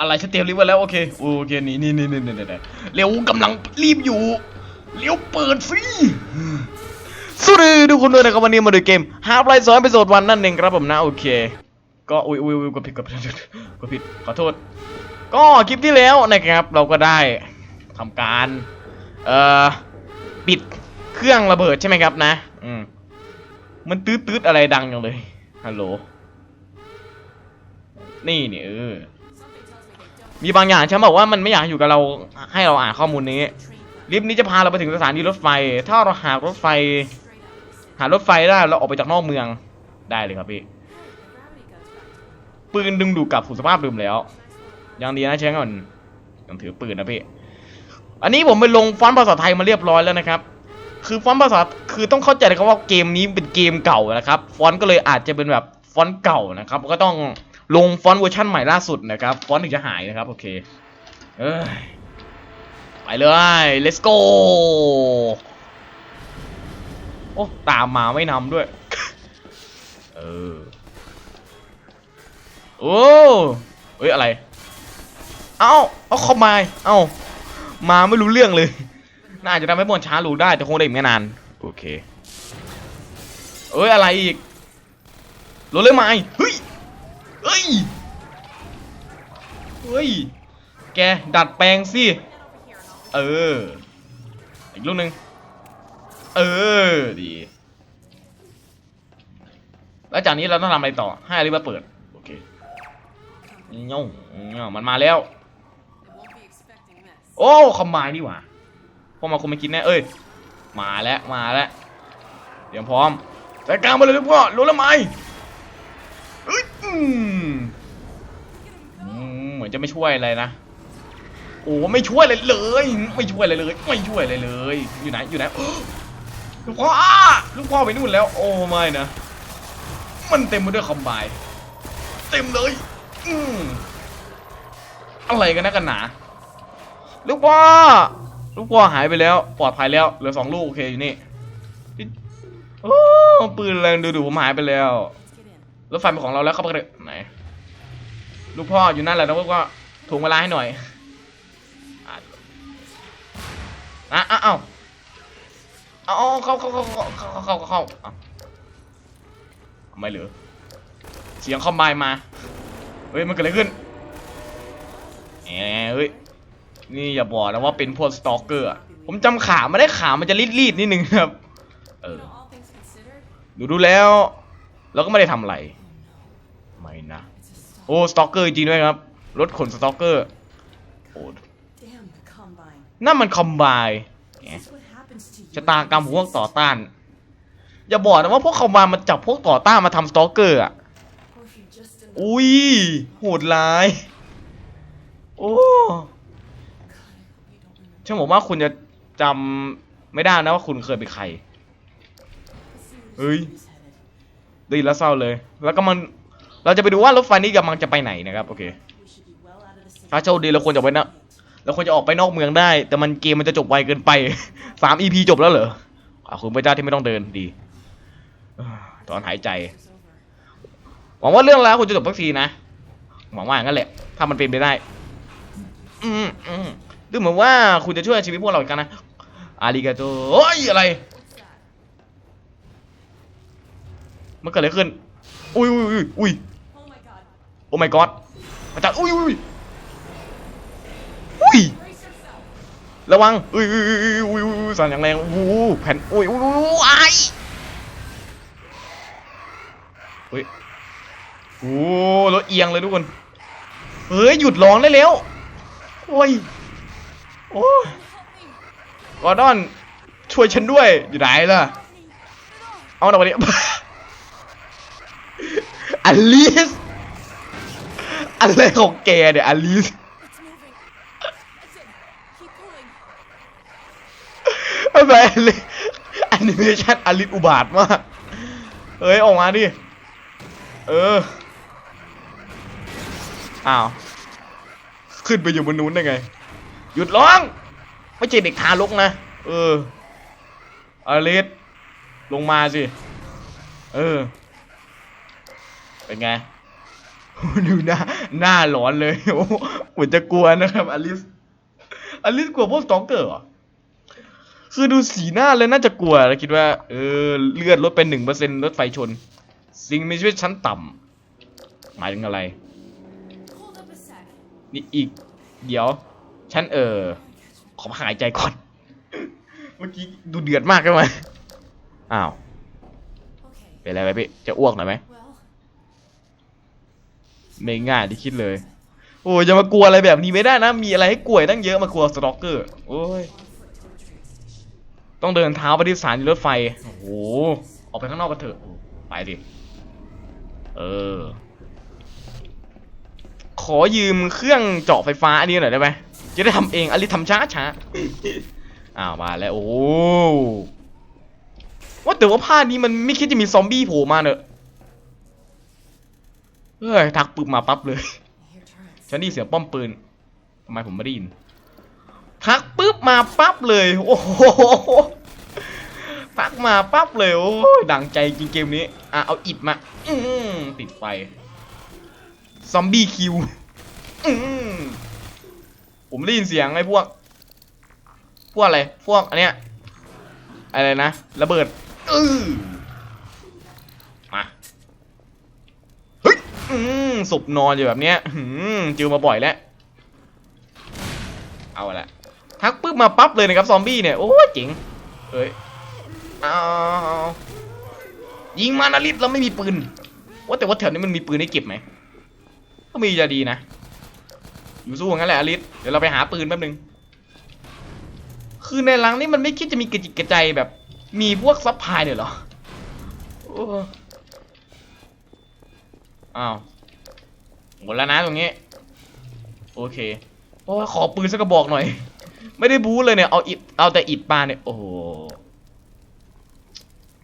อะไรฉันเตรียมลิฟต์ไว้แล้วโอเคโอเคนี่นี่นี่นี่นี่นี่เร็วกำลังรีบอยู่เร็วเปิดสิสวัสดีทุกคนด้วยนะครับวันนี้มาดูเกม Half Life 2 Episode 1นั่นเองครับผมนะโอเค ก็อุ้ยอุ้ยอุ้ยกดผิดกดผิดกดผิดขอโทษ ก็คลิปที่แล้วนะครับเราก็ได้ทำการเอ่อปิดเครื่องระเบิดใช่ไหมครับนะอืมมันตืดตืดอะไรดังจังเลยฮัลโหลนี่เนี่ยเออ มีบางอย่างฉันบอกว่ามันไม่อยากอยู่กับเราให้เราอ่านข้อมูลนี้ ลิฟต์นี้จะพาเราไปถึงสถานีรถไฟ ถ้าเราหารถไฟ หารถไฟได้เราออกไปจากนอกเมืองได้เลยครับพี่ปืนดึงดูดกลับสู่สภาพเดิมแล้วยังดีนะใช้ก่อนยังถือปืนนะพี่อันนี้ผมไปลงฟอนต์ภาษาไทยมาเรียบร้อยแล้วนะครับ คือฟอนต์ภาษาคือต้องเข้าใจนะครับว่าเกมนี้เป็นเกมเก่านะครับ ฟอนต์ก็เลยอาจจะเป็นแบบฟอนต์เก่านะครับ ก็ต้อง ลงฟอนต์เวอร์ชันใหม่ล่าสุดนะครับ ฟอนต์ถึงจะหายนะครับ โอเคเอ้ยไปเลย let's go โอ้ตามมาไม่นำด้วย เออ โอ้เฮ้ยอะไร เอ้า เอาเข้ามา เอ้า มาไม่รู้เรื่องเลย น่าจะทำให้บอลช้ารู้ได้ แต่คงได้อีกไม่นาน โอเค เอ้ยอะไรอีกรถเลยไหมเฮ้ย เฮ้ย เฮ้ย แกดัดแปลงสิ เออ อีกลูกหนึ่งเออ ดี แล้วจากนี้เราต้องทำอะไรต่อ ให้อลิมาเปิด โอเคเงาเงามันมาแล้ว โอ้คอมไมน์นี่หว่าพวกมันคงไม่กินแน่ เอ้ย มาแล้ว มาแล้วเตรียมพร้อมจัดการมาเลยทุกพ่อรู้แล้วไหมเอ้ยอืม อนจะไม่ช่วยอะไรนะโอ้ไม่ช่วยเลยเลย ไม่ช่วยอะไรเลย ไม่ช่วยอะไรเลย อยู่ไหนอยู่ไหนลูกพ่ออ้าลูกพ่อไปนู่นแล้ว โอ้ไม่นะมันเต็มไปด้วยคอมไบเต็มเลย อืมอะไรกันนะกันหนา ลูกพ่อลูกพ่อหายไปแล้ว ปลอดภัยแล้วเหลือสองลูกโอเคอยู่นี่โอ้ปืนแรงดูดูผมหายไปแล้วรถไฟเป็นของเราแล้วเข้าไปเลยไหน ลูกพ่ออยู่นั่นแหละนะพวกก็ถ่งเวลาให้หน่อยนะอ้าวเอาเข้าเขาเข้าเขาเข้าเข้าไม่หรือ เสียงคอมาบมา เฮ้ย มันเกิดอะไรขึ้นเอ้ย นี่อย่าบอกนะว่าเป็นพวกสตอกเกอร์ผมจำขาไม่ได้ขามันจะรีดๆนิดนึงครับ เออ ดูดูแล้ว เราก็ไม่ได้ทำอะไร ไม่นะ โอ้สตอกเกอร์จริงด้วยครับ รถขนสตอกเกอร์โอ้ Damn the Combine. นั่นมันคอมไบน์ This is what happens to you. ชะตากรรมของพวกต่อต้าน อย่าบอกนะว่าพวกคอมไบน์มันจับพวกต่อต้านมาทำสตอกเกอร์อะ Or if you're just in อุ้ยโหดร้าย โอ้ฉันบอกว่าคุณจะจำไม่ได้นะว่าคุณเคยเป็นใครเฮ้ย He's headed. ได้ยินแล้วเศร้าเลย แล้วก็มัน เราจะไปดูว่ารถไฟนี้กำลังจะไปไหนนะครับโอเคถ้าโชคดีเราควรจะไปนะเราควรจะออกไปนอกเมืองได้ แต่มันเกมมันจะจบไวเกินไปสาม EP จบแล้วเหรอขอบคุณพระเจ้าที่ไม่ต้องเดินดีเอ้อตอนหายใจ หวังว่าเรื่องราวคุณจะจบสักทีนะ หวังว่าอย่างนั้นแหละ ถ้ามันเป็นไปได้อืมอืมดูเหมือนว่าคุณจะช่วยชีวิตพวกเราอีกกันนะ อาริกาโตโอ้ยอะไร มันเกิดอะไรขึ้น อุ้ยอุ้ยอุ้ยอุ้ย Oh my god. โอ้ my god อาจารย์อุ้ยอุ้ยอุ้ยระวังอุ้ยอุ้ยอุ้ยอุ้ยอุ้ยสั่นอย่างแรงโอ้แผ่นอุ้ยอุ้ยอุ้ยอุ้ยอ้ายเฮ้ยโอ้รถเอียงเลยทุกคนเฮ้ยหยุดร้องได้แล้วโอ้ยโอ้กอร์ดอนช่วยฉันด้วยอยู่ไหนล่ะเอาหน่อยวันนี้อลิส อะไรของแกเนี่ยอลิสอะไรแอนิเมชันอลิสอุบาทมากเฮ้ยออกมาดิ เออ อ้าว ขึ้นไปอยู่บนนู้นได้ไง หยุดร้อง ไม่ใช่เด็กทารกนะ เอออลิสลงมาสิ เออ เป็นไง ดูหน้าหน้าหลอนเลยโอ้โหเหมือนจะกลัวนะครับอลิสอลิสกลัวพวกสตอกเกอร์เหรอคือดูสีหน้าแล้วน่าจะกลัวแล้วคิดว่า เออเลือดลดไปหนึ่งเปอร์เซ็นต์รถไฟชน สิ่งมีชีวิตชั้นต่ำหมายถึงอะไร นี่อีก เดี๋ยว ฉันเออ ขอหายใจก่อน เมื่อกี้ดูเดือดมากใช่ไหมอ้าว เป็นอะไรไหมพี่ จะอ้วกหน่อยไหม ไม่ง่ายที่คิดเลย โอ้ยจะมากลัวอะไรแบบนี้ไม่ได้นะ มีอะไรให้กลัวตั้งเยอะมากลัวสตอกเกอร์ โอ้ย ต้องเดินเท้าไปที่สถานีรถไฟ โอ้โห ออกไปข้างนอกกันเถอะ ไปดิ เออ ขอยืมเครื่องเจาะไฟฟ้าอันนี้หน่อยได้ไหม จะได้ทำเองอลิทำช้าช้าอ้าวมาแล้ว โอ้ว่าแต่ว่าภาคนี้มันไม่คิดจะมีซอมบี้โผล่มาเนอะ เฮ้ยทักปึ๊บมาปั๊บเลย here turns. ฉันได้ยินเสียงป้อมปืนทำไมผมไม่ได้ยินทักปุ๊บมาปั๊บเลย โอ้โหทักมาปั๊บเลยโอ้ยดังใจจริงเกมนี้อะเอาอิดมาอืมติดไฟซอมบี้คิวอืมผมได้ยินเสียงไอ้พวก พวกอะไร พวกอันเนี้ยอะไรนะระเบิดอือมา เฮ้ย อืมศพนอนอยู่แบบเนี้ยหืมเจอมาบ่อยแล้ว เอาละทักปุ๊บมาปั๊บเลยนะครับซอมบี้เนี่ย โอ้เจ๋งเอ้ยเอายิงมานาริสแล้วไม่มีปืน ว่าแต่ว่าแถวนี้มันมีปืนให้เก็บไหม ก็มีจะดีนะ อยู่สู้งั้นแหละอลิสเดี๋ยวเราไปหาปืนแป๊บนึง คือในรังนี่มันไม่คิดจะมีกระจิกกระใจแบบ มีพวกซัพพายเลยเหรอ อ้าวหมดแล้วนะตรงนี้ โอเคโอ้ขอปืนสักกระบอกหน่อย ไม่ได้บู๊เลยเนี่ยเอาอิดเอาแต่อิดปาเนี่ยโอ้โห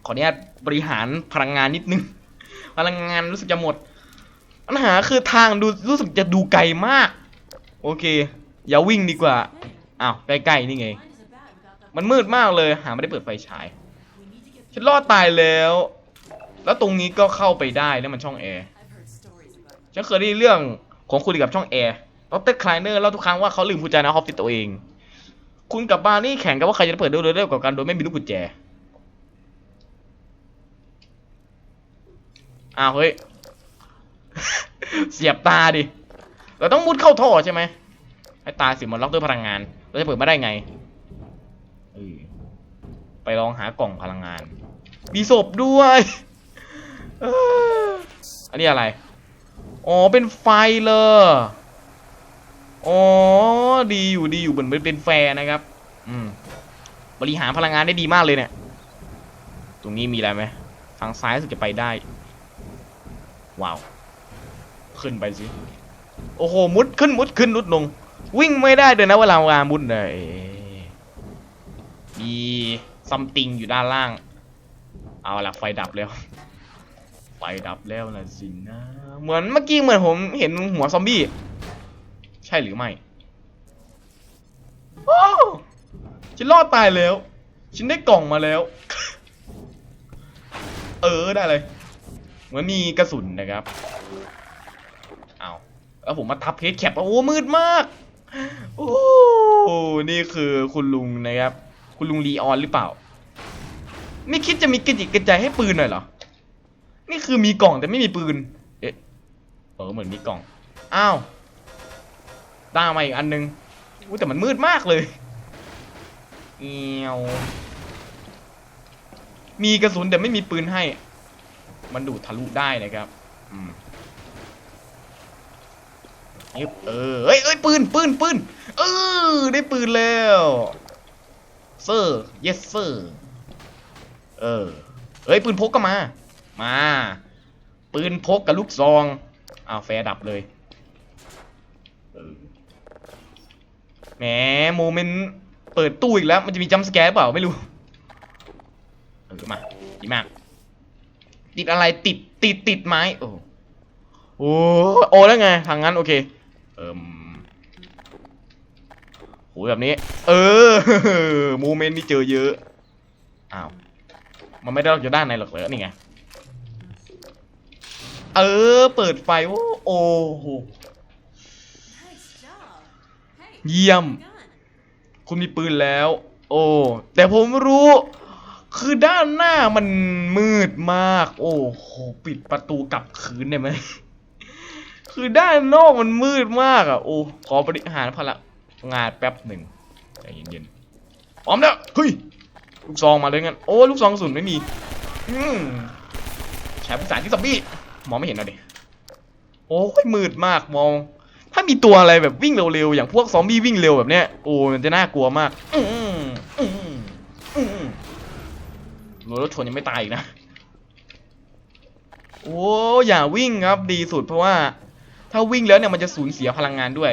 ขออนุญาตบริหารพลังงานนิดนึง พลังงานรู้สึกจะหมดปัญหาคือทางดูรู้สึกจะดูไกลมาก โอเค อย่าวิ่งดีกว่าอ้าวใกล้ๆนี่ไง มันมืดมากเลยหาไม่ได้เปิดไฟฉายฉันรอดตายแล้ว แล้วตรงนี้ก็เข้าไปได้แล้วมันช่องแอร์ ฉันเคยได้เรื่องของคุณกับช่องแอร์ดรคลายเนอร์เล่าทุกครั้งว่าเขาลืมกุญแจในออฟฟิศตัวเอง คุณกับบาร์นี่แข่งกันว่าใครจะเปิดเร็วๆกว่ากันโดยไม่มีลูกกุญแจ อ้าวเฮ้ย เสียบตาดิ เราต้องมุดเข้าท่อใช่ไหมให้ตาสิมันล็อกด้วยพลังงาน เราจะเปิดไมาได้ไง ไปลองหากล่องพลังงาน มีศพด้วย อันนี้อะไร อ๋อ เป็นไฟเลย อ๋อ ดีอยู่ดีอยู่เหมือนเป็นแฟร์นะครับ อืม บริหารพลังงานได้ดีมากเลยเนี่ย ตรงนี้มีอะไรไหมทางซ้ายสึกจะไปได้ ว้าว ขึ้นไปสิ โอ้โห มุดขึ้นมุดขึ้นมุดลง วิ่งไม่ได้เลยนะเวลาวามุดเลยมีซัมติงอยู่ด้านล่าง เอาละไฟดับแล้ว ไฟดับแล้วนะสินะ เหมือนเมื่อกี้เหมือนผมเห็นหัวซอมบี้ ใช่หรือไม่โอ้ฉันรอดตายแล้ว ฉันได้กล่องมาแล้ว เออได้เลย เหมือนมีกระสุนนะครับ เอาแล้วผมมาทับเพจแคปโอ้มืดมาก โอ้นี่คือคุณลุงนะครับ คุณลุงลีออนหรือเปล่า ไม่คิดจะมีกระจิกกระใจให้ปืนหน่อยเหรอ นี่คือมีกล่องแต่ไม่มีปืน เออเหมือนมีกล่อง อ้าวตามมาอีกอันนึงอุ้ยแต่มันมืดมากเลยเอียวมีกระสุนแต่ไม่มีปืนให้ มันดูดทะลุได้นะครับอืมเออเอ้ยเอ้ยปืนปืนปืนเออได้ปืนแล้วเซอร์ yes เซอร์เออเอ้ยปืนพกก็มา มา ปืนพกกับลูกซอง อ้าวแฟร์ดับเลยแหมโมเมนต์เปิดตู้อีกแล้ว มันจะมีจัมสแกร์เปล่าไม่รู้เออมาดีมาก ติดอะไรติดติดติดไม้โอ้โอ้โอ้แล้วไงทางนั้นโอเค เอิมโหแบบนี้ เออโมเมนต์นี่เจอเยอะอ้าวมันไม่ได้ออกจากด้านในหรอกเหรอนี่ไง เออ เปิดไฟโอ้โอ้โห เยี่ยม คุณมีปืนแล้ว โอ้ แต่ผมรู้ คือด้านหน้ามันมืดมาก โอ้โห ปิดประตูกลับคืนได้ไหม คือด้านนอกมันมืดมากอะ โอ้ ขอบริหารพลังงานแป๊บหนึ่งใจเย็นๆพร้อมแล้วเฮ้ย ลูกซองมาเลยงั้น โอ้ ลูกซองกระสุนไม่มี อืมใช้ภาษาที่ซอมบี้ มองไม่เห็นนะเด็โอ้ยมืดมากมอง ถ้ามีตัวอะไรแบบวิ่งเร็วๆอย่างพวกซอมบี้วิ่งเร็วแบบเนี้ยโอ้มันจะน่ากลัวมากรถชนยังไม่ตายอีกนะโอ้อย่าวิ่งครับดีสุดเพราะว่า ถ้าวิ่งแล้วเนี่ยมันจะสูญเสียพลังงานด้วย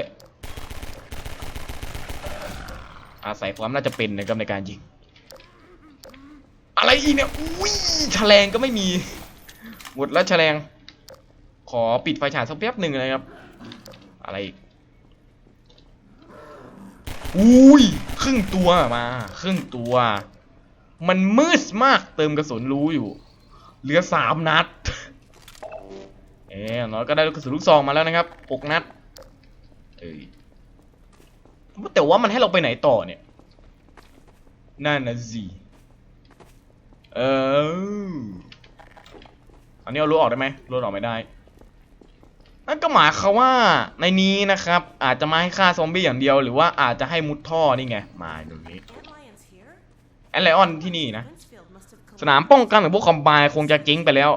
อาศัยความน่าจะเป็นนะครับในการยิง อะไรอีกเนี่ยอุ้ยแฉลงก็ไม่มีหมดแล้วแฉลง อปิดไฟฉายสักแป๊บหนึ่งนะครับ อะไรอีกอุ้ยครึ่งตัวมาครึ่งตัว มันมืดมากเติมกระสุนรู้อยู่ เหลือสามนัด เอ๊ะน้อยก็ได้กระสุนลูกซองมาแล้วนะครับหกนัด เอ้ยแต่ว่ามันให้เราไปไหนต่อเนี่ยนั่นนะสิเอออันนี้เอารถออกได้ไหมรถออกไม่ได้ นั่นก็หมายความว่าในนี้นะครับ อาจจะมาให้ฆ่าซอมบี้อย่างเดียวหรือว่าอาจจะให้มุดท่อนี่ไง มาดูนี้แอนไลออนที่นี่นะ สนามป้องกันของพวกคอมไบคงจะเจ๊งไปแล้ว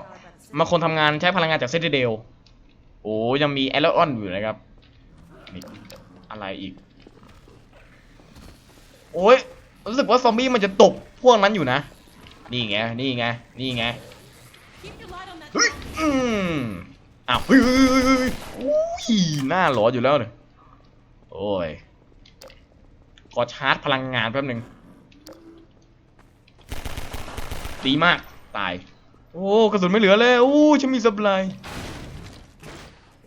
มันคนทำงานใช้พลังงานจากเซตเดลโอ้ยังมีแอลออนอยู่นะครับนี่อะไรอีก โอ้ยรู้สึกว่าซอมบี้มันจะตบพวกนั้นอยู่นะ นี่ไง นี่ไง นี่ไงเฮ้ยอืม อ้าวเฮ้ยเฮ้ยเฮ้ยเฮ้ยอุ้ยหน้าหลออยู่แล้วเนี่ยโอ้ยขอชาร์จพลังงานแป๊บหนึ่งดีมากตาย โอ้กระสุนไม่เหลือเลยโอ้ฉันมีสับไล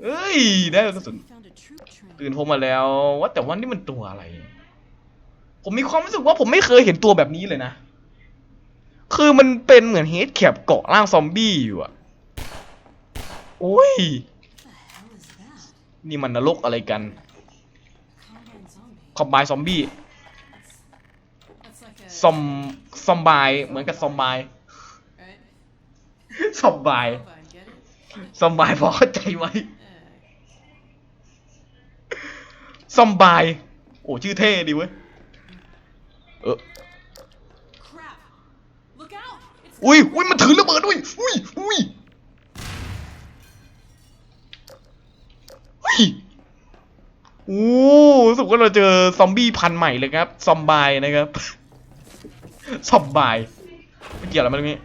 เอ้ยได้กระสุนตื่นผมมาแล้วว่าแต่ว่านี่มันตัวอะไร ผมมีความรู้สึกว่าผมไม่เคยเห็นตัวแบบนี้เลยนะ คือมันเป็นเหมือนเฮดแคปเกาะร่างซอมบี้อยู่อะ อ้ย What the hell is that? นี่มันนรกอะไรกัน Combine zombie. คอมไบซอมบี้ That's like a ซอม ซอมบาย เหมือนกับซอมบาย right? ซอมบาย Combine, get it? ซอมบายพอเข้าใจไว้ Uh, ซอมบาย โอ้ชื่อเท่ดีเว้ย เออ crap! Look out! It's อุ้ยอุ้ยมันถือระเบิดด้วยอุ้ยอุ้ย โอ้สึกว่าเราเจอซอมบี้พันใหม่เลยครับ ซอมบายนะครับ ซอมบายไม่เกี่ยวอะไรมาตรงนี้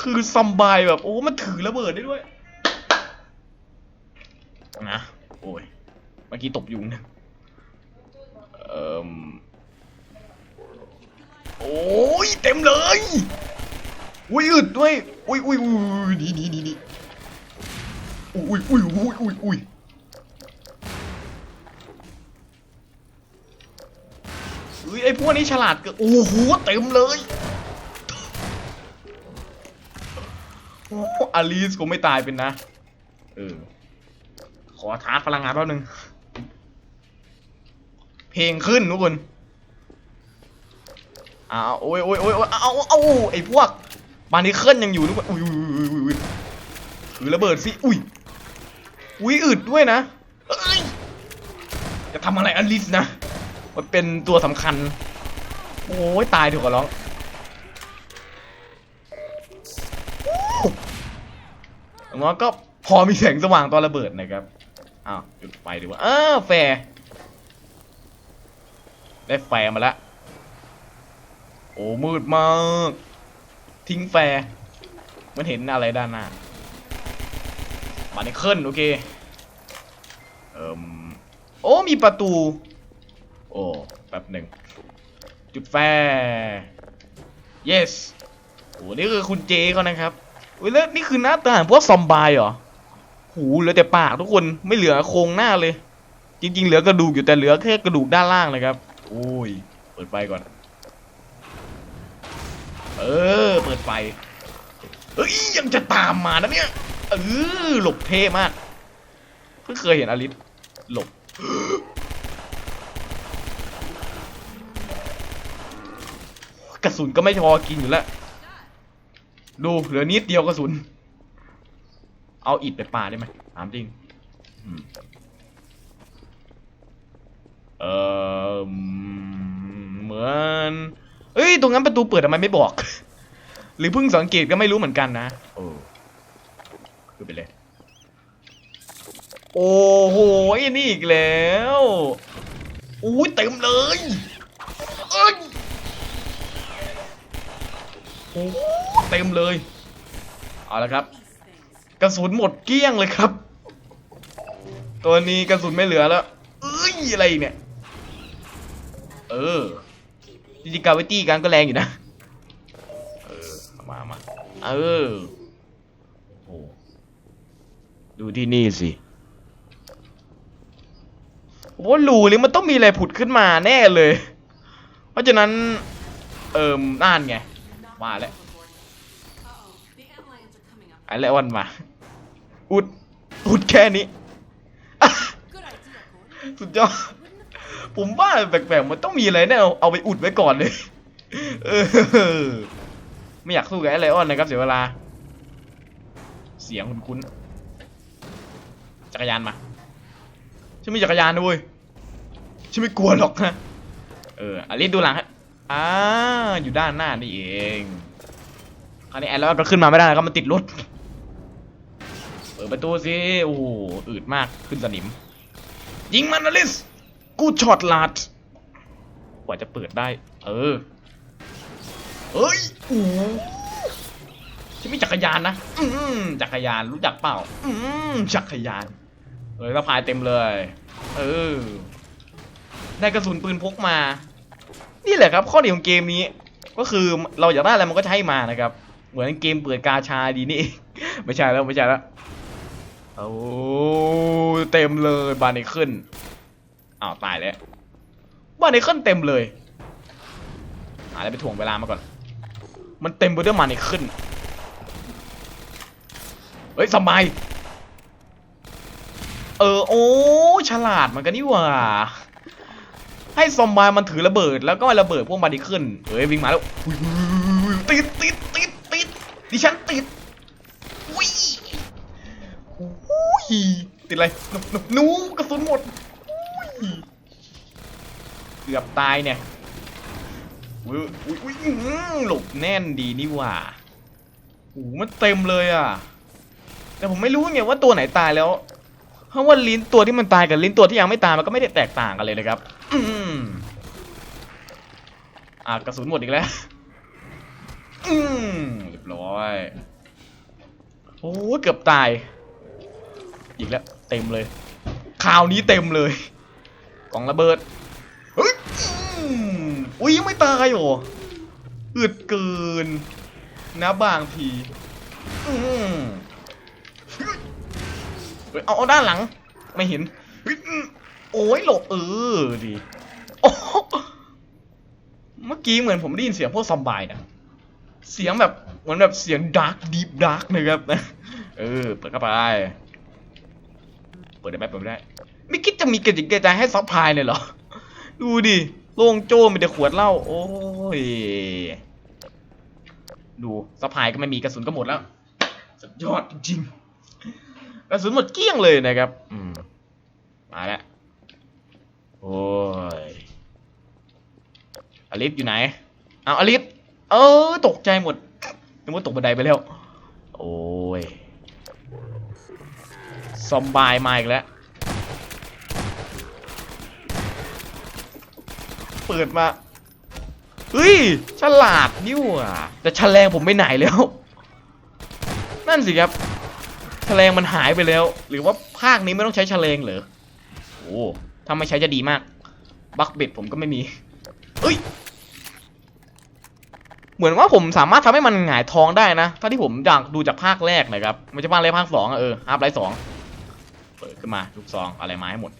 คือซอมบายแบบ โอ้ มันถือระเบิดได้ด้วย นะ โอ้ย เมื่อกี้ตบยุงนะเอ่มโอ้ย เต็มเลย อุ้ยอึดด้วย อุ้ยอุ้ยอุ้ยนี่นี่นี่นี่อุ้ยอุ้ยอุ้ยอุ้ยอุ้ย ฮ้ยไอพวกนี้ฉลาดเกินโอ้โหเต็มเลยโอ้อลิสคงไม่ตายเป็นนะเออขอท้าพลังงานแป๊บนึง เพลงขึ้นทุกคนอ้าวโอ้ยโอ้ยโอ้ยโอ้ยเอาเอาเอาไอ้พวกบาร์นิเคิลยังอยู่ทุกคนอุ้ยอุ้ยอุ้ยอุ้ยถือระเบิดสิอุ้ยอุ้ยอึดด้วยนะเอ้ยจะทำอะไรอลิสนะ มันเป็นตัวสำคัญ โอ้ยตายเถอะขอร้องอย่างน้อก็พอมีแสงสว่างตอนระเบิดนะครับ อ้าวจุดไฟดีกว่าเอ้าวแฟร์ได้แฟร์มาแล้วโอ้มืดมาก ทิ้งแฟร์มันเห็นอะไรด้านหน้ามาในเคิลโอเค เอ่มโอ้มีประตู โอ้แป๊บหนึ่งจุดแฟร์ yes โอ้นี่คือคุณเจเขานะครับอุ้ยแล้วนี่คือหน้าตาพวกซอมบายเหรอหูเหลือแต่ปากทุกคนไม่เหลือโครงหน้าเลย จริง ๆ เหลือกระดูกอยู่แต่เหลือแค่กระดูกด้านล่างเลยครับโอ้ยเปิดไฟก่อน เออ เปิดไฟเฮ้ยยังจะตามมานะเนี่ยเออหลบเท่มากเพิ่งเคยเห็นอลิสหลบ กระสุนก็ไม่พอกินอยู่แล้ว ดูเหลือนิดเดียวกระสุน เอาอิดไปป่าได้ไหมถามจริงเออเหมือนเอ้ย ตรงนั้นประตูเปิดทำไมไม่บอก หรือเพิ่งสังเกตก็ไม่รู้เหมือนกันนะโอ้คือไปเลย โอ้โหไอ้นี่อีกแล้ว อุ้ยเต็มเลยเอ้ยโอ้เต็มเลย เอาละครับ กระสุนหมดเกลี้ยงเลยครับ ตัวนี้กระสุนไม่เหลือแล้วเอ้ยอะไรเนี่ย เออจริงๆกาเวตี้กันก็แรงอยู่นะ เออ มามาเออโอ้ดูที่นี่สิว่ารูนี้มันต้องมีอะไรผุดขึ้นมาแน่เลย เพราะฉะนั้น เอิมน่านไง มาแล้ว Uh-oh. The ant lions are coming up. ไอ้แล้ววันมา อุด อุดแค่นี้อะ Good idea, Gordon. สุดยอด ผมว่าแปลกๆมันต้องมีอะไรแน่เอาเอาไปอุดไว้ก่อนเลย เออ ไม่อยากสู้กับไอ้ไลออนนะครับเสียเวลา เสียงคุ้นๆจักรยานมา ฉันมีจักรยานด้วยฉันไม่กลัวหรอกนะ เอออลิสดูหลังฮะ อ่าอยู่ด้านหน้านี่เองคราวนี้ไอ้ไลออนก็ขึ้นมาไม่ได้นะครับมันติดรถเปิดประตูสิโอ้โหอืดมากขึ้นสนิม ยิงมันอลิส กูช็อตลาด กว่าจะเปิดได้ เออเฮ้ยโอ้โหฉันมีจักรยานนะ อืมจักรยานรู้จักเปล่า อืมจักรยานเออสะพายเต็มเลย เออ ได้กระสุนปืนพกมา นี่แหละครับข้อดีของเกมนี้ ก็คือเราอยากได้อะไรมันก็จะให้มานะครับ เหมือนเกมเปิดกาชาดีนี่ ไม่ใช่แล้วไม่ใช่แล้วโอ้เต็มเลยบานในขึ้นอ้าวตายแล้วบานในขึ้นเต็มเลยหาอะไรไปถ่วงเวลามาก่อน มันเต็มไปด้วยมันในขึ้นเฮ้ยสมัยเออโอ้ฉลาดเหมือนกันนี่หว่า ให้ซอมบายมันถือระเบิดแล้วก็ระเบิดพวกมันดีขึ้นเฮ้ยวิ่งมาแล้วติดติดติดติดดิฉันติดอุ้ยอุ้ยติดอะไรหนูหนูหนูกระสุนหมดเกือบตายเนี่ยอุ้ยอุ้ยหลบแน่นดีนี่ว่าโอ้โหมันเต็มเลยอะ แต่ผมไม่รู้ไงว่าตัวไหนตายแล้ว เพราะว่าลิ้นตัวที่มันตายกับลิ้นตัวที่ยังไม่ตายมันก็ไม่ได้แตกต่างกันเลยนะครับ อ่ากระสุนหมดอีกแล้ว อืมเรียบร้อย โอ้เกือบตาย อีกแล้ว เต็มเลย คราวนี้เต็มเลย กล่องระเบิดเฮ้ยอุ้ยยังไม่ตายหรออึดเกิน นะบางที อืมเฮ้ยเอาเอาด้านหลัง ไม่เห็น โอ้ยหลบเออดีโอ้ เมื่อกี้เหมือนผมได้ยินเสียงพวกซอมบายนะ เสียงแบบเหมือนแบบเสียงดาร์กดีฟดาร์กนะครับนะเออ เปิดเข้าไป เปิดได้ไหมเปิดไม่ได้ ไม่คิดจะมีกระจิกกระจายให้ซัพพลายเลยเหรอ ดูดิ โล่งโจ้มีแต่ขวดเหล้า โอ้ย ดูซัพพายก็ไม่มีกระสุนก็หมดแล้ว สุดยอดจริงกระสุนหมดเกลี้ยงเลยนะครับ อืม มาแล้ว โอ้ย อลิฟอยู่ไหนเอาอลิฟเออตกใจหมดนึกว่าตกบันไดไปแล้ว โอ้ยซอมบายมาอีกแล้ว เปิดมาเฮ้ย ฉลาดนี่หว่าแต่แฉลงผมไปไหนแล้ว นั่นสิครับแฉลงมันหายไปแล้ว หรือว่าภาคนี้ไม่ต้องใช้แฉลงเหรอ โอ้ถ้าไม่ใช้จะดีมาก บักเบ็ดผมก็ไม่มี อ้ย เหมือนว่าผมสามารถทำให้มันหงายท้องได้นะถ้าที่ผมจากดูจากภาคแรกนะครับไม่ใช่ภาคแรกภาคสองอะเออฮาร์ปไลท์สองเปิดขึ้นมาทุกซองอะไรมาให้หมด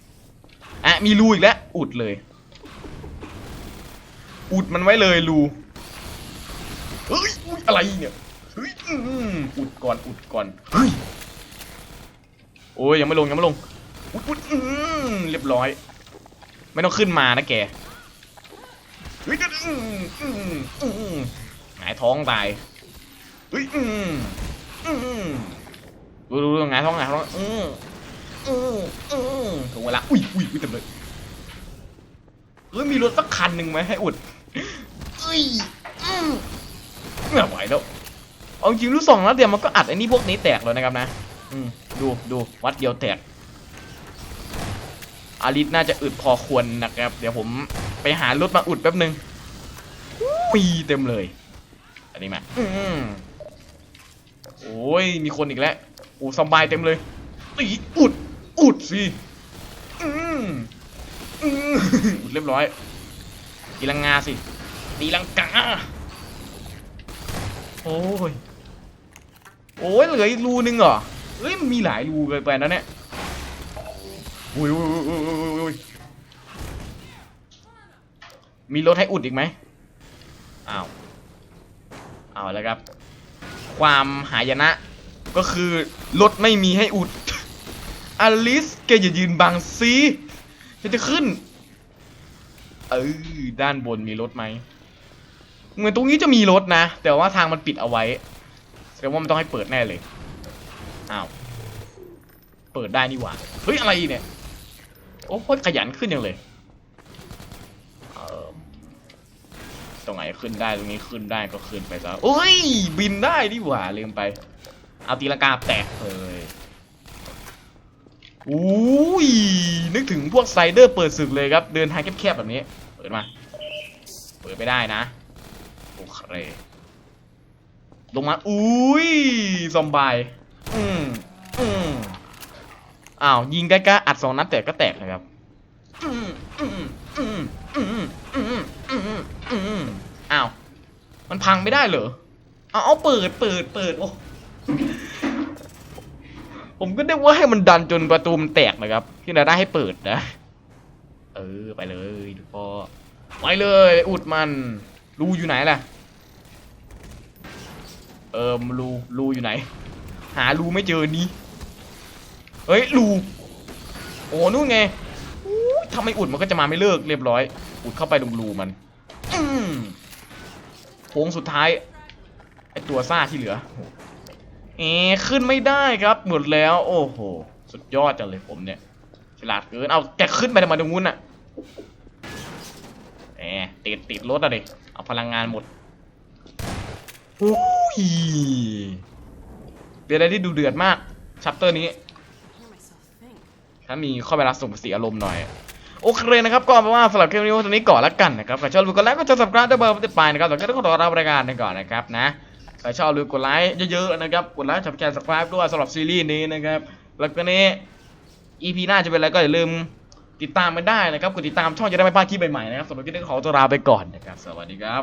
อะมีรูอีกแล้วอุดเลย อุดมันไว้เลยรูเฮ้ยอะไรเนี่ยเฮ้ยอุดก่อนอุดก่อนเฮ้ยโอ้ยยังไม่ลงยังไม่ลงอุ๊ยอุ๊ยอื้อเรียบร้อย ไม่ต้องขึ้นมานะแก เฮ้ยอื้ออื้ออื้อหงายท้องตายเฮ้ยอื้ออื้อดูดูดูหงายท้องหงายท้องอื้ออื้ออื้อถึงเวลาอุ้ยอุ้ยอุ้ยเต็มเลยเฮ้ยมีรถสักคันหนึ่งไหมให้อุดเอ้ยอื้อไม่ไหวแล้วเอาจริงรู้สองแล้วเดี๋ยวมันก็อัดไอ้นี่พวกนี้แตกเลยนะครับนะ อืมดูดูวัดเดียวแตก อาริสน่าจะอึดพอควรนะครับ เดี๋ยวผมไปหารถมาอุดแป๊บนึงปีเต็มเลย อันนี้มาอืมโอ้ยมีคนอีกแล้วโอ้สบายเต็มเลยตีอุด อุดสิอืมอืมอุดเรียบร้อยตีลังงาสิตีลังกาโอ้ยโอ้ยเหลืออีกรูนึงเหรอเฮ้ยมันมีหลายรูเกินไปนะเนี่ย อุ้ยอุ้ยอุ้ยอุ้ยมีรถให้อุดอีกไหมอ้าวเอาแล้วครับ ความหายนะ ก็คือรถไม่มีให้อุด อลิสแกอย่ายืนบังซีฉันจะขึ้น เออด้านบนมีรถไหม เหมือนตรงนี้จะมีรถนะ แต่ว่าทางมันปิดเอาไว้ แสดงว่ามันต้องให้เปิดแน่เลย อ้าว เปิดได้นี่หว่า เฮ้ย อะไรเนี่ย โอ้โคตรขยันขึ้นยังเลยเออตรงไหนขึ้นได้ตรงนี้ขึ้นได้ก็ขึ้นไปซะโอ้ยบินได้นี่หว่าลืมไป เอาตีลังกาแตกเลยอุ้ยนึกถึงพวกไซเดอร์เปิดศึกเลยครับ เดินทางแคบๆแบบนี้ เปิดมา เปิดไม่ได้นะ โอเค ลงมา อุ้ย ซอมบาย อืมอืม อ้าวยิงใกล้ๆอัดสองนัดแตกก็แตกนะครับอ้าวมันพังไม่ได้เหรอเอาเอาเปิดเปิดเปิดโอ้ผมก็ได้ว่าให้มันดันจนประตูมันแตกนะครับที่ไหนได้ให้เปิดนะ เออไปเลยทุกพ่อไปเลย อุดมันรูอยู่ไหนล่ะ เออรูรูอยู่ไหน หารูไม่เจอนี้ เฮ้ยรูโอ้นู่นไงถ้าไม่อุดมันก็จะมาไม่เลิกเรียบร้อย อุดเข้าไปตรงรูมันโค้งสุดท้ายไอตัวซ่าที่เหลือ เอ๊ขึ้นไม่ได้ครับหมดแล้ว โอ้โห สุดยอดจังเลยผมเนี่ย ฉลาดเกิน เอาแกขึ้นไปทำไมตรงนู้นน่ะแหมติดติดรถอะดิเอาพลังงานหมดโอ้ยเป็นอะไรที่ดูเดือดมากชัปเตอร์นี้ ถ้ามีข้อเวลาส่งภาษีอารมณ์หน่อยโอเคนะครับก็เป็นว่าสำหรับคลิปนี้วันนี้ก่อนละกันนะครับใครชอบดูกดไลค์ก็จะสับสไครต์ด้วยเบอร์ติดไปนะครับแต่ก็ต้องขอรับรายการกันก่อนนะครับนะใครชอบดูกดไลค์เยอะๆนะครับกดไลค์จับแชร์สับสไครต์ด้วยสำหรับซีรีส์นี้นะครับแล้วก็นี้ EP หน้าจะเป็นอะไรก็อย่าลืมติดตามกันได้นะครับกดติดตามช่องจะได้ไม่พลาดคลิปใหม่ๆนะครับสำหรับคลิปนี้ก็ขอตัวลาไปก่อนนะครับสวัสดีครับ